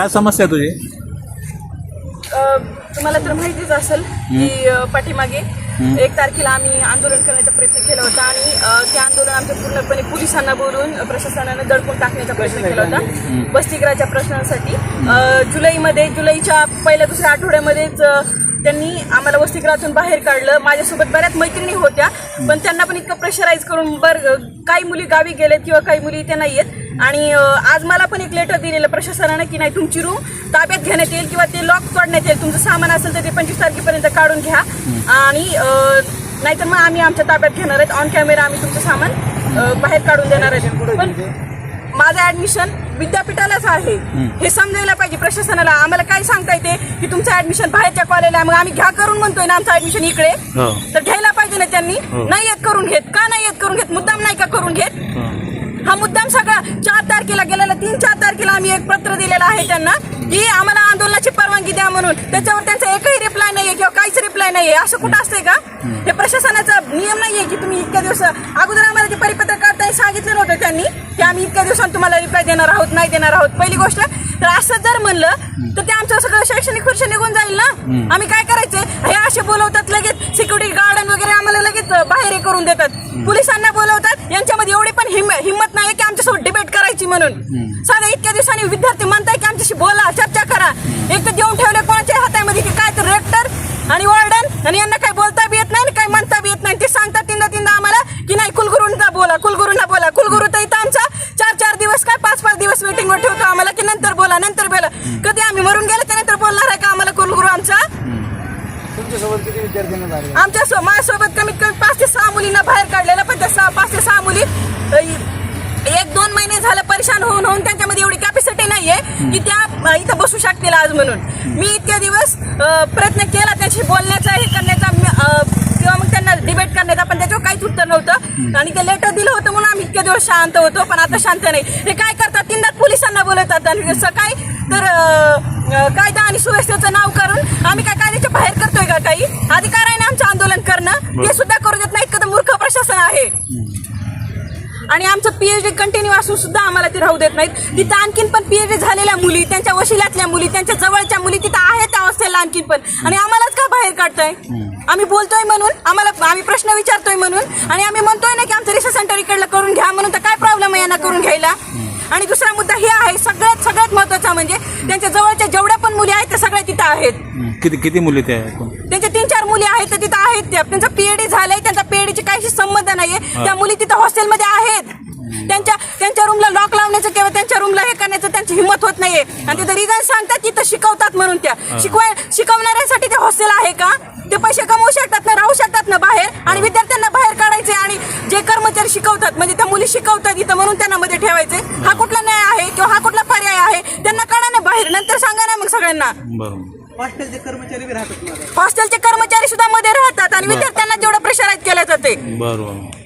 काय समस्या आहे तुझी? तुम्हाला तर माहितीच असेल की अ, पाठीमागे एक तारखेला आम्ही आंदोलन करण्याचा प्रयत्न केला होता आणि अ, ते आंदोलन आमचं पूर्णपणे पोलिसांना बोलून अ, प्रशासनानं दडपून टाकण्याचा प्रयत्न केला होता. वसतिगृहाच्या प्रश्नांसाठी. अ, जुलैमध्ये जुलैच्या पहिल्या दुसऱ्या आठवड्यामध्येच अ, त्यांनी आम्हाला वसतिगृहातून बाहेर काढलं. माझ्यासोबत बऱ्याच मैत्रिणी होत्या पण त्यांना पण इतकं प्रेशराईज करून बर काही मुली गावी गेलेत किंवा काही मुली इथे नाही आहेत आणि आज मला पण एक लेटर दिलेलं प्रशासनानं की नाही तुमची रूम ताब्यात घेण्यात येईल किंवा ते लॉक तोडण्यात येईल. तुमचं सामान असेल तर ते पंचवीस तारखेपर्यंत काढून घ्या. आणि नाहीतर मग आम्ही आमच्या ताब्यात घेणार आहेत. ऑन कॅमेरा आम्ही तुमचं सामान बाहेर काढून देणार आहेत. पण माझं ऍडमिशन विद्यापीठालाच आहे. हे समजायला पाहिजे प्रशासनाला. आम्हाला काय सांगता येते? की तुमचं ऍडमिशन बाहेरच्या कॉलेजला आहे. मग आम्ही घ्या करून म्हणतोय ना आमचं ऍडमिशन इकडे. हो. तर घ्यायला पाहिजे ना त्यांनी? हो. नाही येत करून घेत. का नाही येत करून घेत? मुद्दाम नाही का करून घेत? हा मुद्दाम सगळा चार तारखेला गेलेला तीन चार तारखेला आम्ही एक पत्र दिलेलं आहे त्यांना की आम्हाला आंदोलनाची परवानगी द्या म्हणून. त्याच्यावर त्यांचा एकही रिप्लाय नाहीये किंवा काहीच रिप्लाय नाहीये. असं कुठं असतंय का? हे प्रशासनाचा नियम नाहीये की तुम्ही इतक्या दिवस अगोदर आम्हाला ते परिपत्रक काढताना सांगितलं नव्हतं त्यांनी की आम्ही इतक्या दिवसांत तुम्हाला रिप्लाय देणार आहोत नाही देणार आहोत. पहिली गोष्ट तर असं जर म्हणलं तर ते आमचं सगळं शैक्षणिक खुर्ची निघून जाईल ना? आम्ही काय करायचं हे असे बोलवतात लगेच. सिक्युरिटी गार्डन वगैरे आम्हाला लगेच बाहेर करून देतात. पोलिसांना बोलवतात. यांच्यामध्ये एवढी पण हिम- हिंमत नाही की आमच्यासोबत डिबेट करायची म्हणून. साधा इतक्या दिवसांनी विद्यार्थी म्हणताय की आमच्याशी बोला चर्चा करा. एक तर देऊन ठेवलं कोणाच्या हातामध्ये की काय तर रेक्टर आणि वॉर्डन आणि यांना काय बोलता बी येत नाही आणि काय म्हणता बी येत नाही. ते सांगतात तीनदा तीनदा आम्हाला की नाही कुलगुरूंना बोला कुलगुरूंना बोला. कुलगुरू तर इथं आमचा चार चार दिवस काय पाच पाच दिवस मीटिंगवर ठेवतो आम्हाला की नंतर बोला नंतर बोला. कधी आम्ही मरून गेले त्यानंतर बोलणार आहे का आम्हाला कुलगुरू आमचा? आमच्या माझ्यासोबत कमीत कमी पाच ते सहा मुलींना बाहेर काढलेलं पण त्या सहा पाच ते सहा मुली झालं परेशान होऊन होऊन त्यांच्यामध्ये एवढी कॅपॅसिटी नाहीये की त्या इथं बसू शकतील आज म्हणून. मी इतके दिवस प्रयत्न केला त्याशी बोलण्याचा हे करण्याचा किंवा मग त्यांना डिबेट करण्याचा पण त्याच्यावर काहीच उत्तर नव्हतं. आणि ते लेटर दिलं होतं म्हणून आम्ही इतके दिवस शांत होतो पण आता शांत नाही. हे काय करतात? तीनदा पोलिसांना बोलवतात आणि सकाळी तर अ, अ, कायदा आणि सुव्यवस्थेचं नाव करून आम्ही काय कायद्याच्या बाहेर करतोय का काही अधिकार आहे ना आमचं आंदोलन करणं? ते सुद्धा करू देत नाहीत का तर मूर्ख प्रशासन आहे आणि आमचं पीएचडी कंटिन्यू असून सुद्धा आम्हाला ते राहू देत नाहीत. तिथं आणखीन पण पीएचडी झालेल्या मुली त्यांच्या वशिल्यातल्या मुली त्यांच्या जवळच्या मुली तिथं आहेत त्या हॉस्टेलला आणखीन पण. आणि आम्हालाच का बाहेर काढताय? आम्ही बोलतोय म्हणून आम्हाला आम्ही प्रश्न विचारतोय म्हणून आणि आम्ही म्हणतोय ना की आमचं रिसर्च सेंटर इकडलं करून घ्या म्हणून तर काय प्रॉब्लेम आहे यांना करून घ्यायला? आणि दुसरा मुद्दा हे आहे सगळ्यात सगळ्यात महत्त्वाचा म्हणजे त्यांच्या जवळच्या जेवढ्या पण मुली आहेत त्या सगळ्या तिथं आहेत. किती किती मुली ते एकूण त्यांच्या तीन चार मुली आहेत तर तिथं आहेत त्या. त्यांचा पीएडी झालाय त्यांचा पीएडीची काहीशी संबंध नाहीये. त्या मुली तिथं हॉस्टेलमध्ये आहेत त्यांच्या त्यांच्या रूमला लॉक लावण्याचं किंवा त्यांच्या रूमला हे करण्याचं त्यांची हिंमत होत नाहीये. आणि तिथं रिझन सांगतात इथं शिकवतात म्हणून त्या. शिकवाय शिकवणाऱ्यांसाठी ते हॉस्टेल आहे का? ते पैसे कमवू शकतात ना राहू शकतात ना बाहेर. आणि विद्यार्थ्यांना बाहेर काढायचे आणि जे कर्मचारी शिकवतात म्हणजे त्या मुली शिकवतात इथं म्हणून त्यांना मध्ये ठेवायचे. हा कुठला न्याय आहे किंवा हा कुठला पर्याय आहे? त्यांना काढा ना बाहेर नंतर सांगा ना मग सगळ्यांना. हॉस्टेलचे कर्मचारी बी राहतात माझ्या हॉस्टेलचे कर्मचारी सुद्धा मध्ये राहतात आणि विद्यार्थ्यांना जेवढं प्रेशराईज केलं जाते बरोबर